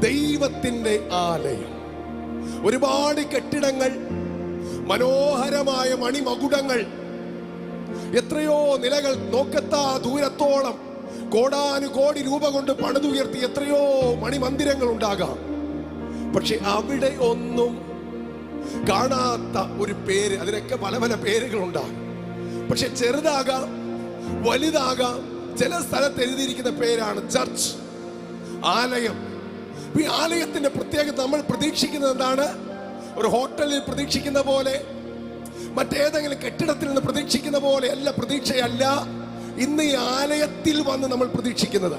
ദൈവത്തിന്റെ ആലയം. ഒരുപാട് കെട്ടിടങ്ങൾ മനോഹരമായ മണിമകുടങ്ങൾ എത്രയോ നിലകൾ നോക്കത്താ ദൂരത്തോളം കോടാനുകോടി രൂപ കൊണ്ട് പണിതുയർത്തി എത്രയോ മണിമന്ദിരങ്ങൾ ഉണ്ടാകാം. പക്ഷെ അവിടെ ഒന്നും കാണാത്ത ഒരു പേര് അതിനൊക്കെ പല പല പേരുകളുണ്ടാകും. പക്ഷെ ചെറുതാകാം വലുതാകാം ചില സ്ഥലത്ത് എഴുതിയിരിക്കുന്ന പേരാണ് ചർച്ച് ആലയം. ആലയത്തിന്റെ പ്രത്യേകത നമ്മൾ പ്രതീക്ഷിക്കുന്നത് എന്താണ്? ഒരു ഹോട്ടലിൽ പ്രതീക്ഷിക്കുന്ന പോലെ മറ്റേതെങ്കിലും കെട്ടിടത്തിൽ നിന്ന് പ്രതീക്ഷിക്കുന്ന പോലെ അല്ല പ്രതീക്ഷയല്ല. ഇന്ന് ഈ ആലയത്തിൽ വന്ന് നമ്മൾ പ്രതീക്ഷിക്കുന്നത്.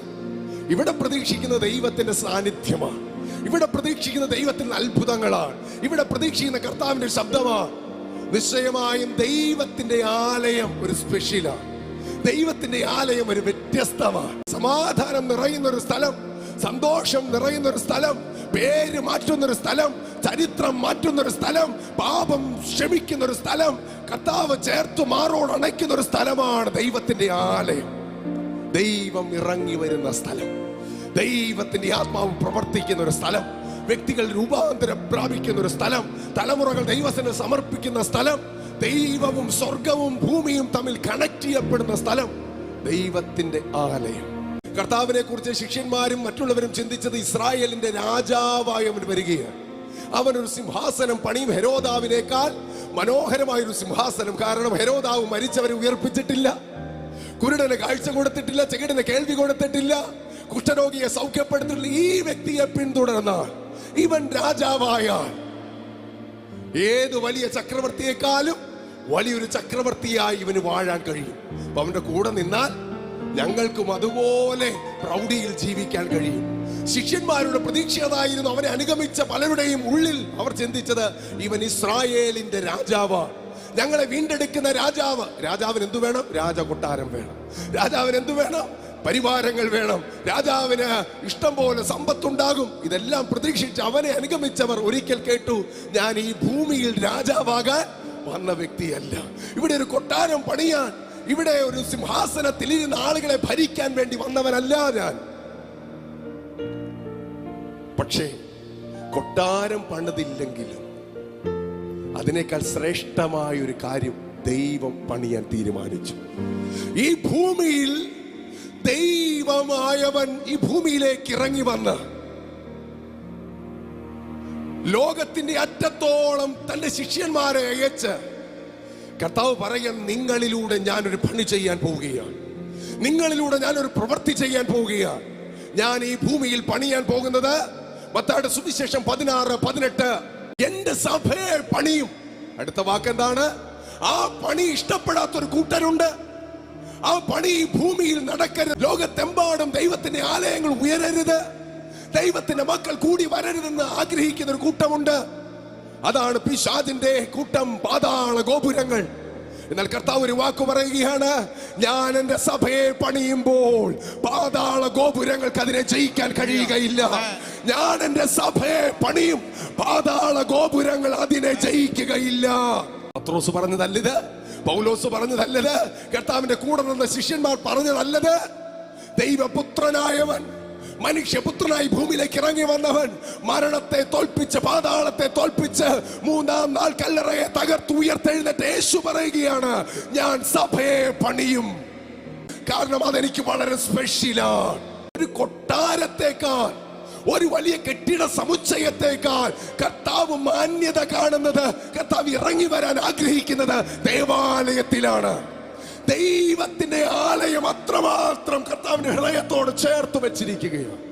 ഇവിടെ പ്രതീക്ഷിക്കുന്ന ദൈവത്തിന്റെ സാന്നിധ്യമാണ്. ഇവിടെ പ്രതീക്ഷിക്കുന്ന ദൈവത്തിന്റെ അത്ഭുതങ്ങളാണ്. ഇവിടെ പ്രതീക്ഷിക്കുന്ന കർത്താവിന്റെ ശബ്ദമാണ്. നിശ്ചയമായും ദൈവത്തിന്റെ ആലയം ഒരു സ്പെഷ്യലാണ് ദൈവത്തിന്റെ ആലയം ഒരു വ്യത്യസ്തമാണ്. സമാധാനം നിറയുന്ന ഒരു സ്ഥലം. സന്തോഷം നിറയുന്ന ഒരു സ്ഥലം പേര് മാറ്റുന്ന ഒരു സ്ഥലം ചരിത്രം മാറ്റുന്ന ഒരു സ്ഥലം പാപം ക്ഷമിക്കുന്ന ഒരു സ്ഥലം കർത്താവ് ചേർത്ത് മാറോട് അണയ്ക്കുന്ന ഒരു സ്ഥലമാണ് ദൈവത്തിന്റെ ആലയം. ദൈവം ഇറങ്ങി വരുന്ന സ്ഥലം. ദൈവത്തിന്റെ ആത്മാവ് പ്രവർത്തിക്കുന്ന ഒരു സ്ഥലം. വ്യക്തികൾ രൂപാന്തരം പ്രാപിക്കുന്ന ഒരു സ്ഥലം. തലമുറകൾ ദൈവത്തിന് സമർപ്പിക്കുന്ന സ്ഥലം. ദൈവവും സ്വർഗവും ഭൂമിയും തമ്മിൽ കണക്ട് ചെയ്യപ്പെടുന്ന സ്ഥലം ദൈവത്തിന്റെ ആലയം. കർത്താവിനെ കുറിച്ച് ശിഷ്യന്മാരും മറ്റുള്ളവരും ചിന്തിച്ചത് ഇസ്രായേലിന്റെ രാജാവായി അവൻ വരികയാണ്. അവനൊരു സിംഹാസനം പണിയും ഹെരോദാവിനേക്കാൾ മനോഹരമായ ഒരു സിംഹാസനം. കാരണം ഹെരോദാവ് മരിച്ചവരെ ഉയർപ്പിച്ചിട്ടില്ല. കുരുടന് കാഴ്ച കൊടുത്തിട്ടില്ല ചെകിടന് കേൾവി കൊടുത്തിട്ടില്ല. കുഷ്ഠരോഗിയെ സൗഖ്യപ്പെടുത്തിട്ടില്ല ഈ വ്യക്തിയെ പിന്തുടർന്നാൽ ഇവൻ രാജാവായാൽ ഏത് വലിയ ചക്രവർത്തിയെക്കാളും വലിയൊരു ചക്രവർത്തിയായി ഇവന് വാഴാൻ കഴിയും. അവന്റെ കൂടെ നിന്നാൽ ഞങ്ങൾക്കും അതുപോലെ പ്രൗഢിയിൽ ജീവിക്കാൻ കഴിയും. ശിഷ്യന്മാരുടെ പ്രതീക്ഷ അതായിരുന്നു അവനെ അനുഗമിച്ച പലരുടെയും ഉള്ളിൽ അവർ ചിന്തിച്ചത് ഇവൻ ഇസ്രായേലിന്റെ രാജാവാണ് ഞങ്ങളെ വീണ്ടെടുക്കുന്ന രാജാവ്. രാജാവിന് എന്തു വേണം? രാജകൊട്ടാരം വേണം. രാജാവിന് എന്തു വേണം? പരിവാരങ്ങൾ വേണം. രാജാവിന് ഇഷ്ടം പോലെ സമ്പത്തുണ്ടാകും. ഇതെല്ലാം പ്രതീക്ഷിച്ച് അവനെ അനുഗമിച്ചവർ ഒരിക്കൽ കേട്ടു ഞാൻ ഈ ഭൂമിയിൽ രാജാവാകാൻ വന്ന വ്യക്തിയല്ല. ഇവിടെ ഒരു കൊട്ടാരം പണിയാൻ ഇവിടെ ഒരു സിംഹാസനത്തിൽ ഇരുന്ന ആളുകളെ ഭരിക്കാൻ വേണ്ടി വന്നവനല്ല ഞാൻ. പക്ഷേ കൊട്ടാരം പണിതില്ലെങ്കിലും അതിനേക്കാൾ ശ്രേഷ്ഠമായ ഒരു കാര്യം ദൈവം പണിയാൻ തീരുമാനിച്ചു. ഈ ഭൂമിയിൽ ദൈവമായവൻ ഈ ഭൂമിയിലേക്ക് ഇറങ്ങി വന്ന് ലോകത്തിന്റെ അറ്റത്തോളം തന്റെ ശിഷ്യന്മാരെ അയച്ച് കർത്താവ് പറയാൻ നിങ്ങളിലൂടെ ഞാനൊരു പണി ചെയ്യാൻ പോവുകയാണ്. നിങ്ങളിലൂടെ ഞാനൊരു പ്രവൃത്തി ചെയ്യാൻ പോവുകയാണ്. ഞാൻ ഈ ഭൂമിയിൽ പണിയാൻ പോകുന്നത് മത്താട് സുവിശേഷം പതിനാറ് പതിനെട്ട്. എന്റെ സഭയെ പണിയും. അടുത്ത വാക്കെന്താണ് ആ പണി ഇഷ്ടപ്പെടാത്ത ഒരു കൂട്ടരുണ്ട്. ആ പണി ഭൂമിയിൽ നടക്കരുത്. ലോകത്തെമ്പാടും ദൈവത്തിന്റെ ആലയങ്ങൾ ഉയരരുത്. ദൈവത്തിന്റെ മക്കൾ കൂടി വരരുതെന്ന് ആഗ്രഹിക്കുന്ന ഒരു കൂട്ടമുണ്ട്. അതാണ് പിശാദിന്റെ കൂട്ടം പാതാള ഗോപുരങ്ങൾ. എന്നാൽ കർത്താവ് ഒരു വാക്ക് പറയുകയാണ് ഞാൻ എന്റെ സഭയെ പണിയുമ്പോൾ പാതാള ഗോപുരങ്ങൾക്ക് അതിനെ ജയിക്കാൻ കഴിയുകയില്ല. ഞാൻ എന്റെ സഭയെ പണിയും പാതാള ഗോപുരങ്ങൾ അതിനെ ജയിക്കുകയില്ല. പത്രോസ് പറഞ്ഞതല്ലത് പൗലോസ് പറഞ്ഞതല്ലത് കർത്താവിന്റെ കൂടെ നിന്ന ശിഷ്യന്മാർ പറഞ്ഞതല്ലത്. ദൈവപുത്രനായവൻ മനുഷ്യപുത്രനായി ഭൂമിയിലേക്ക് ഇറങ്ങി വന്നവൻ മരണത്തെ തോൽപ്പിച്ച് പാതാളത്തെ തോൽപ്പിച്ച് മൂന്നാം നാൾ കല്ലറയെ തകർത്ത് ഉയർത്തെഴുന്നേറ്റ് യേശു പറയുകയാണ് ഞാൻ സഭയെ പണിയും. കാരണം അതെനിക്ക് വളരെ സ്പെഷ്യലാണ് ഒരു കൊട്ടാരത്തേക്കാൾ ഒരു വലിയ കെട്ടിട സമുച്ചയത്തേക്കാൾ കർത്താവ് മാന്യത കാണുന്നത് കർത്താവ് ഇറങ്ങി വരാൻ ആഗ്രഹിക്കുന്നത് ദേവാലയത്തിലാണ്. ദൈവത്തിന്റെ ആലയം അത്രമാത്രം കർത്താവിന്റെ ഹൃദയത്തോട് ചേർത്ത് വെച്ചിരിക്കുകയാണ്.